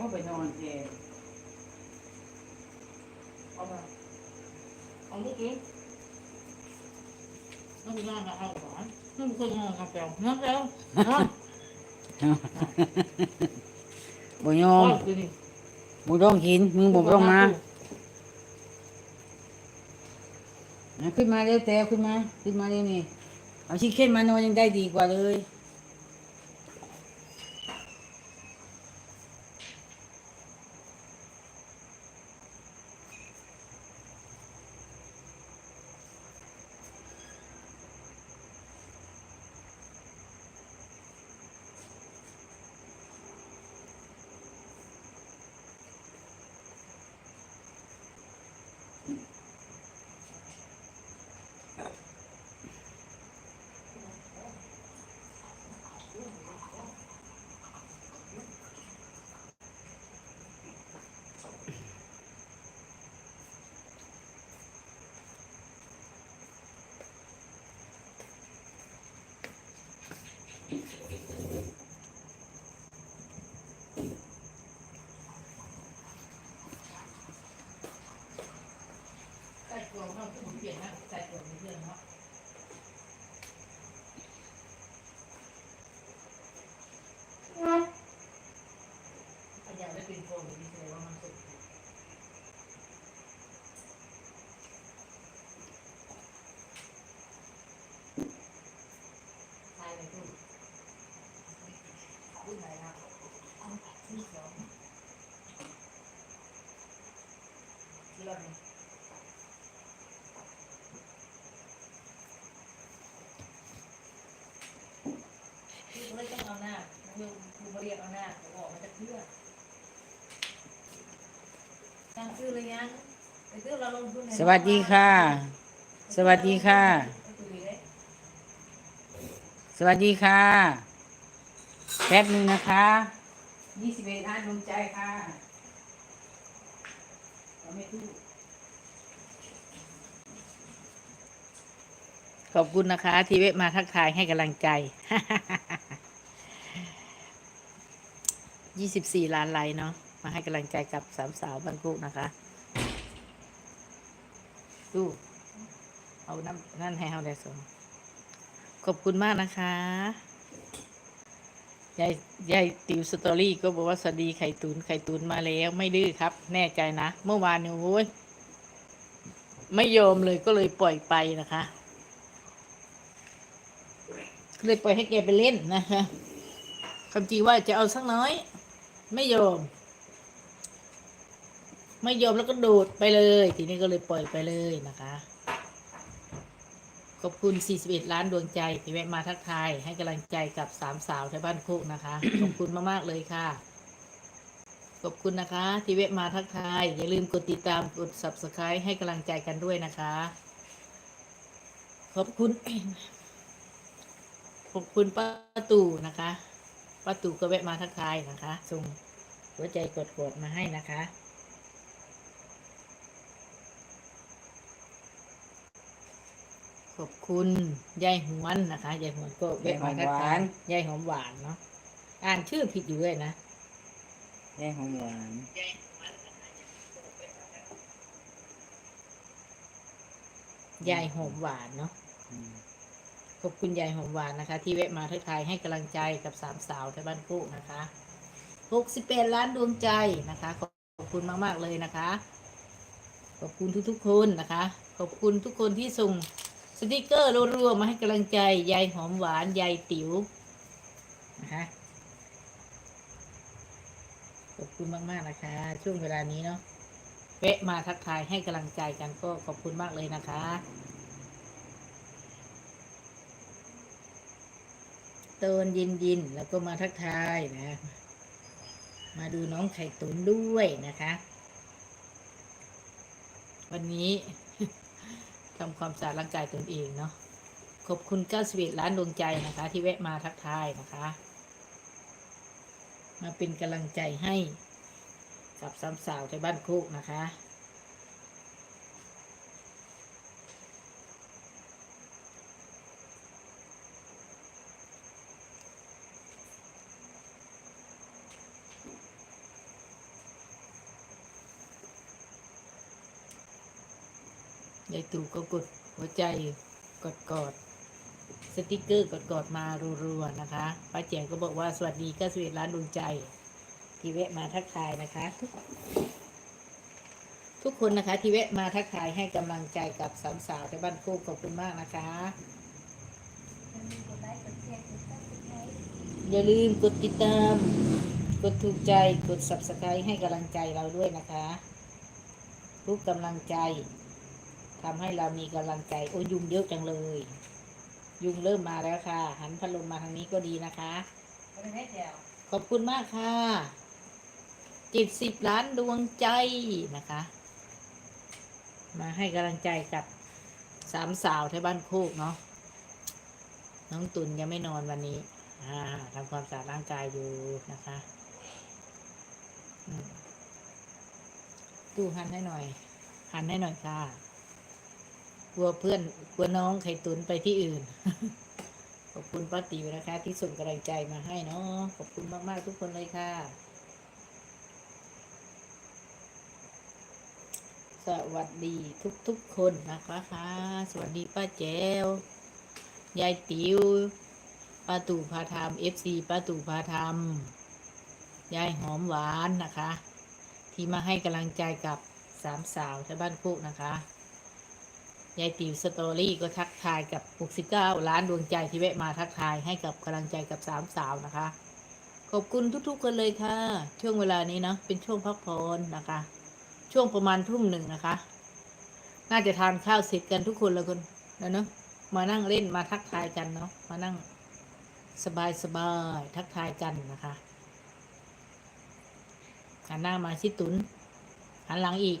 พ่อไปนอนแกเอามาเอาลูกนี้น้องย่างก็เอาก่อนน้องคนงงกับแปลวน้องแปลวน้องบ่ยอมเอาสินี่บ่ต้องกินมึงบ่ต้องมาอะขึ้นมาเร็วแต่ขึ้นมา ขึ้นมาเร็วนี่เอาชิคเก้นมานอนยังได้ดีกว่าเลย ใส่ตัวเขาเปลี่ยนนะใส่ตัวมีเรื่องเนาะอันอย่างได้เป็นโฟมที่แสดงว่ามันสุกใช่เลยคุณรุ่นไหนครับรุ่นสอง ที่เราเนี่ยคือไม่ต้องเอาหน้าคือคือมาเรียกเอาหน้าออกมาจากเพื่อตั้งชื่อเลยยังไปซื้อเราลงทุนในสวัสดีค่ะ สวัสดีค่ะ สวัสดีค่ะ แป๊บหนึงนะคะยี่สิบเอ็ดอันดวงใจค่ะเอาไม่ถูก ขอบคุณนะคะ ที่เวะมาทักทายให้กำลังใจ ยี่สิบสี่ล้านไลค์เนาะ มาให้กำลังใจกับสามสาวบางกุนะคะ ดู เอาน้ำนั่นให้เฮาได้สมขอบคุณมากนะคะ ยายยายติวสตอรี่ก็บอกว่าสวัสดีไข่ตุนไข่ตุนมาแล้วไม่ดื้อครับ แน่ใจนะ เมื่อวานเนี่ยโอ้ยไม่ยอมเลยก็เลยปล่อยไปนะคะเลยปล่อยให้แกไปเล่นนะคะคำจริงว่าจะเอาสักน้อย ไม่ยอม ไม่ยอมแล้วก็โดดไปเลย ทีนี้ก็เลยปล่อยไปเลยนะคะ ขอบคุณ 41 ล้านดวงใจที่แวะมาทักทาย ให้กำลังใจกับสามสาวที่บ้านโคกนะคะ ขอบคุณมากๆเลยค่ะ ขอบคุณนะคะ ที่แวะมาทักทาย อย่าลืมกดติดตามกด subscribe ให้กำลังใจกันด้วยนะคะ ขอบคุณ ขอบคุณป้าตู่นะคะป้าตู่ก็แวะมาทักทายนะคะส่งหัวใจกดๆมาให้นะคะ อบคุณยายหวนนะคะยายหวนก็แวะมาทักทายยายหอมหวานเนาะอ่านชื่อผิดอยู่เลยนะแม่ของหวานยายหอมหวานเนาะอืมขอบคุณยายหอมหวานนะคะ ที่แวะมาทักทายให้กำลังใจกับสามสาวที่บ้านกุนะคะหกสิบแปดล้านดวงใจนะคะ ขอบคุณมาก ๆ เลยนะคะ ขอบคุณทุกๆคนนะคะ ขอบคุณทุกคนที่ส่ง สติกเกอร์รัวๆมาให้กำลังใจ ยายหอมหวาน ยายติ๋วนะคะขอบคุณมาก ๆ นะคะ ช่วงเวลานี้เนาะแวะมาทักทายให้กำลังใจกันก็ขอบคุณมากเลยนะคะตอนย็นแล้วก็มาทักทายนะ มาดูน้องไข่ตุ๋นด้วยนะคะ วันนี้ ทำความสะอาดร่างกายตนเองเนาะขอบคุณ91ล้านดวงใจนะคะ ที่แวะมาทักทายนะคะ มาเป็นกำลังใจให้กับสามสาวในบ้านคุกนะคะ ยายตู่ก็กดหัวใจกดกอดสติกเกอร์กดกอดมารัวๆนะคะป้าแจงก็บอกว่าสวัสดีก็สวีร้านดวงใจที่แวะมาทักทายนะคะทุกทุกคนนะคะที่แวะมาทักทายให้กำลังใจกับสามสาวในบ้านโคกขอบคุณมากนะคะ อย่าลืมกดติดตาม กดถูกใจกด subscribe ให้กำลังใจเราด้วยนะคะทุกกำลังใจ ทำให้เรามีกำลังใจ โอ้ยยุงเยอะจังเลย ยุงเริ่มมาแล้วค่ะ หันพัดลมมาทางนี้ก็ดีนะคะ ขอบคุณมากค่ะจิตสิบล้านดวงใจนะคะ มาให้กำลังใจกับสามสาวที่บ้านโคกเนาะน้องตุนยังไม่นอนวันนี้ อ่าทำความสะอาดร่างกายอยู่นะคะอืมตู้หันให้หน่อย หันให้หน่อยค่ะ กลัวเพื่อนกลัวน้องไข่ตุนไปที่อื่น ขอบคุณป้าติ๋วนะคะ ที่ส่งกำลังใจมาให้เนาะขอบคุณมาก ๆ ทุกคนเลยค่ะ สวัสดีทุก ๆ คนนะคะค่ะ สวัสดีป้าแจ้วยายติ๋วป้าตู่พาทำเอฟซีป้าตู่พาทำยายหอมหวานนะคะ ที่มาให้กำลังใจกับสามสาวที่บ้านคุกนะคะ ยายติ๋วสตอรี่ก็ทักทายกับ 69 ล้านดวงใจที่แวะมาทักทายให้กับกำลังใจกับสามสาวนะคะ ขอบคุณทุกๆคนเลยค่ะ ช่วงเวลานี้เนาะเป็นช่วงพักผ่อนนะคะ ช่วงประมาณทุ่มหนึ่งนะคะ น่าจะทานข้าวเสร็จกันทุกคนแล้วคนแล้วเนาะมานั่งเล่นมาทักทายกันเนาะมานั่งสบายสบายทักทายกันนะคะหันหน้ามาชิตุนหันหลังอีก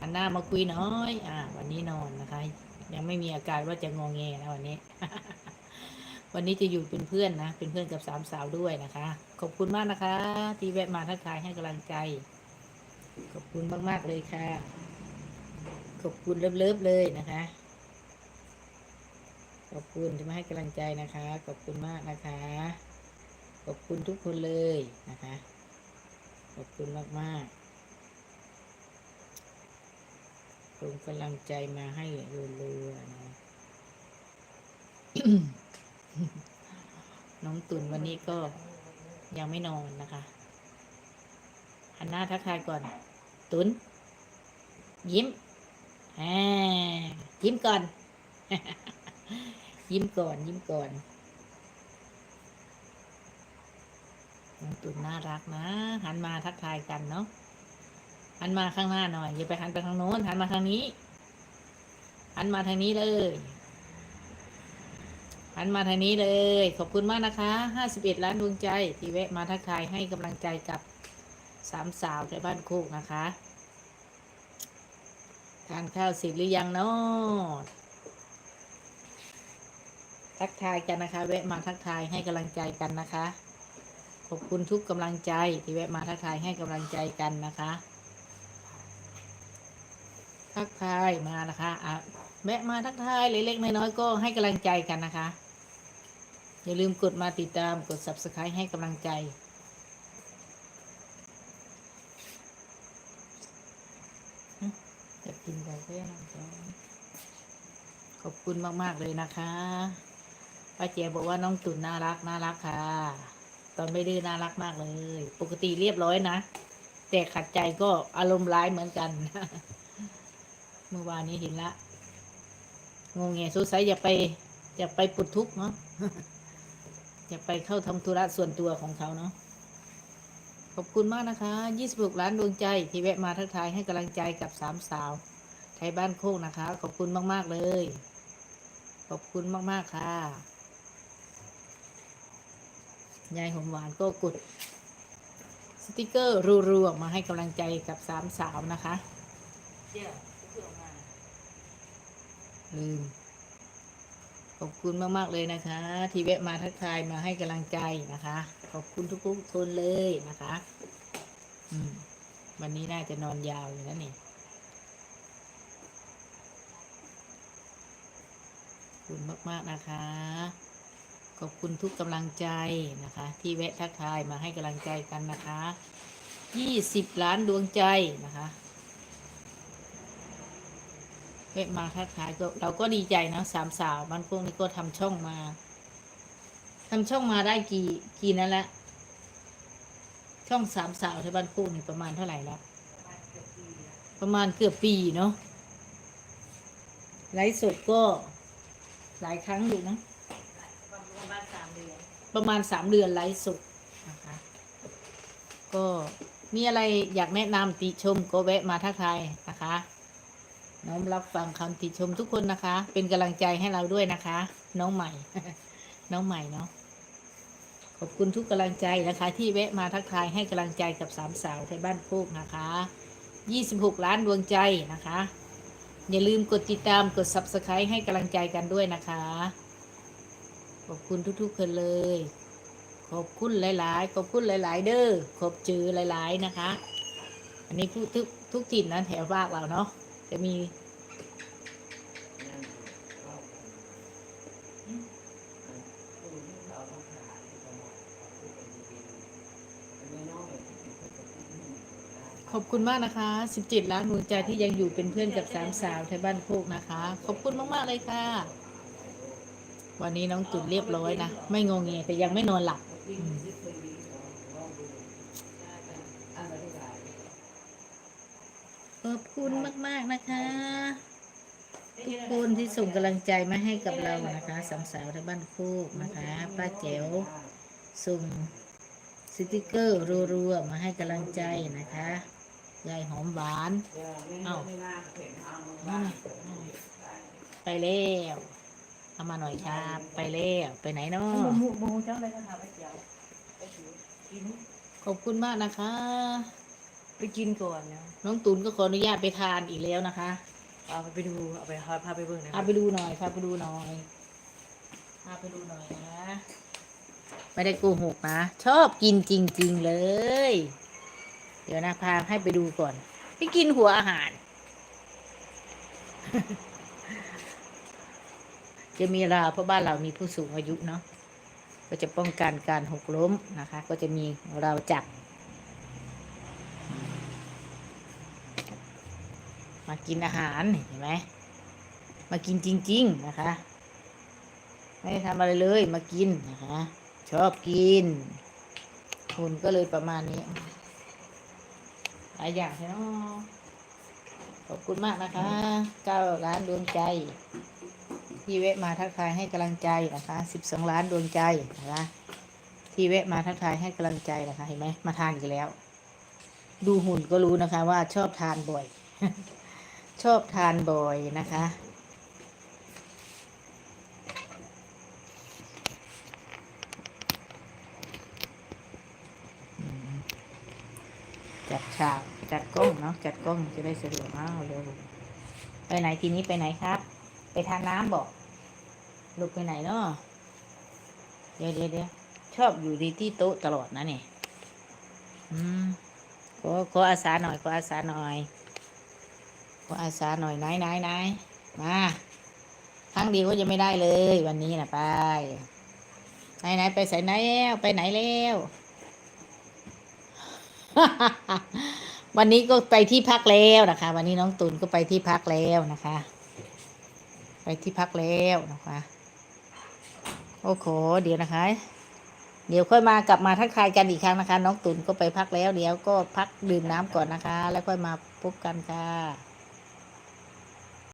หันหน้ามาคุยน้อย อ่า วันนี้นอนนะคะ ยังไม่มีอาการว่าจะงองแงนะวันนี้ วันนี้จะอยู่เป็นเพื่อนนะ เป็นเพื่อนกับสามสาวด้วยนะคะ ขอบคุณมากนะคะ ที่แวะมาทักทายให้กำลังใจ ขอบคุณมากๆเลยค่ะ ขอบคุณเลิฟๆเลยนะคะ ขอบคุณที่มาให้กำลังใจนะคะ ขอบคุณมากนะคะ ขอบคุณทุกคนเลยนะคะ ขอบคุณมากมากๆ ส่งกำลังใจมาให้เรื่อยๆนะน้องตุนวันนี้ก็ยังไม่นอนนะคะหันหน้าทักทายก่อน ตุน ยิ้มยิ้มก่อน ยิ้มก่อน ยิ้มก่อนน้องตุนน่ารักนะ หันมาทักทายกันเนาะ หันมาข้างหน้าหน่อย อย่าไปหันไปทางโน้นหันมาทางนี้ หันมาทางนี้เลย หันมาทางนี้เลย ขอบคุณมากนะคะห้าสิบเอ็ดล้านดวงใจ ที่แวะมาทักทายให้กำลังใจกับสามสาวในบ้านโคกนะคะทานข้าวเสร็จหรือยังเนาะทักทายกันนะคะ แวะมาทักทายให้กำลังใจกันนะคะ ขอบคุณทุกกำลังใจที่แวะมาทักทายให้กำลังใจกันนะคะ ทักทายมานะคะอะแวะมาทักทายเล็กๆน้อยๆก็ให้กำลังใจกันนะคะ อย่าลืมกดมาติดตามกด subscribe ให้กำลังใจจะกินไปก็ยังจะขอบคุณมากๆเลยนะคะป้าเจบอกว่าน้องตุ่นน่ารักน่ารักค่ะ ตอนไม่ดื้อน่ารักมากเลย ปกติเรียบร้อยนะ แต่ขัดใจก็อารมณ์ร้ายเหมือนกัน เมื่อวานนี้เห็นละงงเงสงสัยอย่าไปอย่าไปปุดทุกข์เนาะอย่าไปเข้าทำธุระส่วนตัวของเขาเนาะขอบคุณมากนะคะ26ล้านดวงใจ ที่แวะมาทักทายให้กำลังใจกับสามสาว ไทยบ้านโคกนะคะ ขอบคุณมาก ๆ เลย ขอบคุณมาก ๆ ค่ะ ยายหอมหวานก็กดสติกเกอร์รัวๆมาให้กำลังใจกับสามสาวนะคะ ลืม ขอบคุณมาก ๆ เลยนะคะ ที่แวะมาทักทายมาให้กำลังใจนะคะ ขอบคุณทุกๆคนเลยนะคะ อืม วันนี้น่าจะนอนยาวอยู่นะนี่ขอบคุณมากๆนะคะ ขอบคุณทุกกำลังใจนะคะ ที่แวะทักทายมาให้กำลังใจกันนะคะยี่สิบล้านดวงใจนะคะ แวะมาทักทายก็เราก็ดีใจนะสามสาวบ้านพวกนี้ก็ทำช่องมาทำช่องมาได้กี่กี่นั่นละช่องสามสาวที่บ้านพวกนี่ประมาณเท่าไหร่แล้วประมาณเกือบปีเนาะไลฟ์สดก็หลายครั้งอยู่นะ ประมาณสามเดือนประมาณสามเดือนไลฟ์สดนะคะก็มีอะไรอยากแนะนำติชมก็แวะมาทักทายนะคะ น้อมรับฟังคำติชมทุกคนนะคะ เป็นกำลังใจให้เราด้วยนะคะ น้องใหม่ น้องใหม่เนาะขอบคุณทุกกำลังใจนะคะ ที่แวะมาทักทายให้กำลังใจกับสามสาวไทยบ้านโคกนะคะ 26 ล้านดวงใจนะคะ อย่าลืมกดติดตามกด subscribe ให้กำลังใจกันด้วยนะคะ ขอบคุณทุกๆคนเลย ขอบคุณหลาย ๆ ขอบคุณหลาย ๆ เด้อขอบจือหลาย ๆ นะคะ อันนี้ทุกทุกถิ่นนะแถวภาคเราเนาะ จะมีขอบคุณมากนะคะ 17 ล้านดวงใจที่ยังอยู่เป็นเพื่อนกับสามสาวไทยบ้านโคกนะคะ ขอบคุณมาก ๆ เลยค่ะ วันนี้น้องตุ่นเรียบร้อยนะ ไม่งงเงียแต่ยังไม่นอนหลับอืม ขอบคุณมาก ๆ นะคะ ทุกคนที่ส่งกำลังใจมาให้กับเรานะคะสามสาวไทยบ้านโคกนะคะป้าแจ๋วส่งสติกเกอร์รัวๆมาให้กำลังใจนะคะยายหอมหวานเอ้าไปแล้วเอามาหน่อยครับไปแล้วไปไหนเนาะขอบคุณมากนะคะ ไปกินก่อนนะน้องตุนก็ขออนุญาตไปทานอีกแล้วนะคะ เอาไปดูเอาไปพาไปเบิ่งนะพาไปดูหน่อยพาไปดูหน่อยพาไปดูหน่อยนะ ไม่ได้โกหกนะ ชอบกินจริง ๆเลย เดี๋ยวนะพาให้ไปดูก่อนไปกินหัวอาหาร จะมีราวเพราะบ้านเรามีผู้สูงอายุเนาะก็จะป้องกันการหกล้มนะคะ ก็จะมีราวจับ มากินอาหารเห็นไหมมากินจริง ๆ นะคะ ไม่ได้ทำอะไรเลยมากินนะคะ ชอบกินคุณก็เลยประมาณนี้หลายอย่างใช่ไหมขอบคุณมากนะคะเก้าล้านดวงใจที่แวะมาทักทายให้กำลังใจนะคะสิบสองล้านดวงใจนะคะที่แวะมาทักทายให้กำลังใจนะคะเห็นไหมมาทานอีกแล้ว ดูหุ่นก็รู้นะคะว่าชอบทานบ่อย ชอบทานบ่อยนะคะ จัดฉากจัดกล้องเนาะจัดกล้องจะได้สะดวกอ้าวเร็วไปไหนทีนี้ไปไหนครับ ไปทานน้ำบอกลูกไปไหนเนาะเดี๋ยวเดี๋ยวเดี๋ยวชอบอยู่ดีที่โต๊ะตลอดนะเนี่ยอืมขอขออาสาหน่อยขออาสาหน่อย ขออาสาหน่อยไหนไหนไหนมาครั้งเดียวก็ยังไม่ได้เลย วันนี้นะไปไหนไหนไปใส่ไหนแล้วไปไหนแล้ววันนี้ก็ไปที่พักแล้วนะคะ วันนี้น้องตุนก็ไปที่พักแล้วนะคะ ไปที่พักแล้วนะคะ โอ้โหเดี๋ยวนะคะ เดี๋ยวค่อยมากลับมาทักทายกันอีกครั้งนะคะ น้องตุนก็ไปพักแล้ว เดี๋ยวก็พักดื่มน้ำก่อนนะคะ แล้วค่อยมาพบกันค่ะ